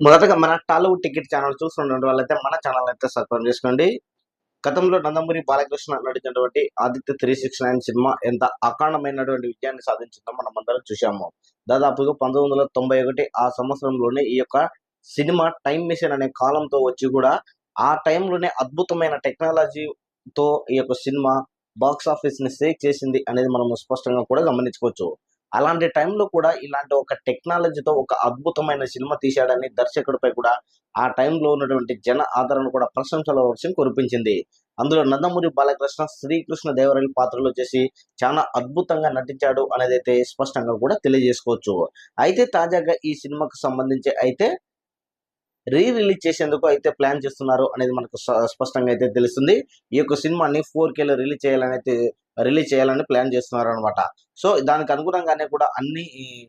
మొదటగా మన Tollywood ticket channel చూస్తున్న వాళ్ళైతే మన ఛానల్ అయితే సబ్స్క్రైబ్ చేసుకోండి. గతంలో నందమూరి బాలకృష్ణ నటించినటువంటి Aditya three six nine cinema ఎంత అకాండమైనటువంటి విజయాన్ని సాధించిందో మనం అందరం చూసాము దాదాపుగా పంతొమ్మిది వందల తొంభై ఒకటి ఆ సంవత్సరంలోనే ఈ యొక్క సినిమా టైం మిషన్ అనే కాలంతో వచ్చి కూడా ఆ టైంలోనే అద్భుతమైన టెక్నాలజీతో ఈ యొక్క సినిమా బాక్స్ ఆఫీస్ని సేక్ చేసింది అనేది మనం స్పష్టంగా కూడా గమనించుకోవచ్చు. అలాంటి టైంలో కూడా ఇలాంటి ఒక టెక్నాలజీతో ఒక అద్భుతమైన సినిమా తీశాడని దర్శకుడిపై కూడా ఆ టైంలో ఉన్నటువంటి జన ఆదరణ కూడా ప్రశంసల వర్షం కురిపించింది. అందులో నందమూరి బాలకృష్ణ శ్రీకృష్ణ దేవరాయల పాత్రలో చేసి చాలా అద్భుతంగా నటించాడు అనేది అయితే స్పష్టంగా కూడా తెలియజేసుకోవచ్చు. అయితే తాజాగా ఈ సినిమాకు సంబంధించి అయితే రీ రిలీజ్ చేసేందుకు అయితే ప్లాన్ చేస్తున్నారు అనేది మనకు స్పష్టంగా అయితే తెలుస్తుంది. ఈ యొక్క సినిమాని ఫోర్ కేలో రిలీజ్ చేయాలని అయితే రిలీజ్ చేయాలని ప్లాన్ చేస్తున్నారు అనమాట సో దానికి అనుగుణంగానే కూడా అన్ని ఈ-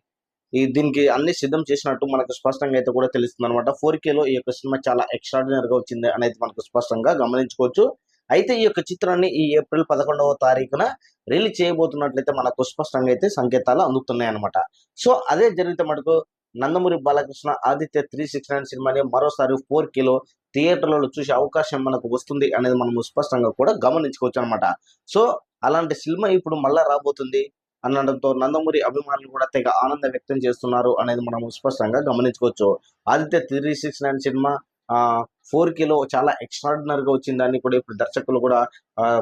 ఈ దీనికి అన్ని సిద్ధం చేసినట్టు మనకు స్పష్టంగా అయితే కూడా తెలుస్తుంది అనమాట ఫోర్ కేలో ఈ యొక్క సినిమా చాలా ఎక్స్ట్రాడినరీ గా వచ్చింది అనేది మనకు స్పష్టంగా గమనించుకోవచ్చు. అయితే ఈ యొక్క చిత్రాన్ని ఈ ఏప్రిల్ పదకొండవ తారీఖున రిలీజ్ చేయబోతున్నట్లయితే మనకు స్పష్టంగా అయితే సంకేతాలు అందుతున్నాయి అనమాట సో అదే జరిగితే మనకు Nandamuri Balakrishna Aditya three six nine సినిమాని మరోసారి ఫోర్ కిలో థియేటర్లలో చూసే అవకాశం మనకు వస్తుంది అనేది మనం స్పష్టంగా కూడా గమనించుకోవచ్చు అనమాట సో అలాంటి సినిమా ఇప్పుడు మళ్ళా రాబోతుంది అనడంతో నందమూరి అభిమానులు కూడా తెగ ఆనందం వ్యక్తం చేస్తున్నారు అనేది మనం స్పష్టంగా గమనించుకోవచ్చు. Aditya three six nine cinema four kilo చాలా ఎక్స్ట్రాడినరీగా వచ్చిందని కూడా ఇప్పుడు దర్శకులు కూడా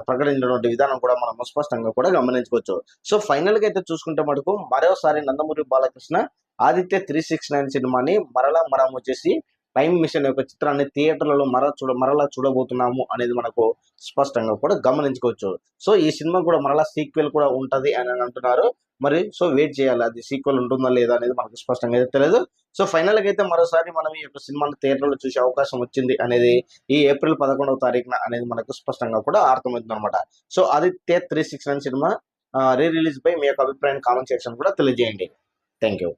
ప్రకటించినటువంటి విధానం కూడా మనం స్పష్టంగా కూడా గమనించుకోవచ్చు. సో ఫైనల్గా అయితే చూసుకుంటే మటుకు మరోసారి Nandamuri Balakrishna Aditya three six nine సినిమాని మరలా మనం వచ్చేసి టైం మిషన్ యొక్క చిత్రాన్ని థియేటర్లలో మరలా చూడ మరలా చూడబోతున్నాము అనేది మనకు స్పష్టంగా కూడా గమనించుకోవచ్చు. సో ఈ సినిమా కూడా మరలా సీక్వెల్ కూడా ఉంటుంది అని అంటున్నారు. మరి సో వెయిట్ చేయాలి. అది సీక్వెల్ ఉంటుందా లేదా అనేది మనకు స్పష్టంగా అయితే తెలియదు. సో ఫైనల్గా అయితే మరోసారి మనం ఈ యొక్క సినిమాను థియేటర్లో చూసే అవకాశం వచ్చింది అనేది ఈ ఏప్రిల్ పదకొండవ తారీఖున అనేది మనకు స్పష్టంగా కూడా అర్థమవుతుంది అనమాట so Aditya three six nine cinema re release పై మీ యొక్క అభిప్రాయం కామెంట్ సెక్షన్ కూడా తెలియజేయండి. Thank you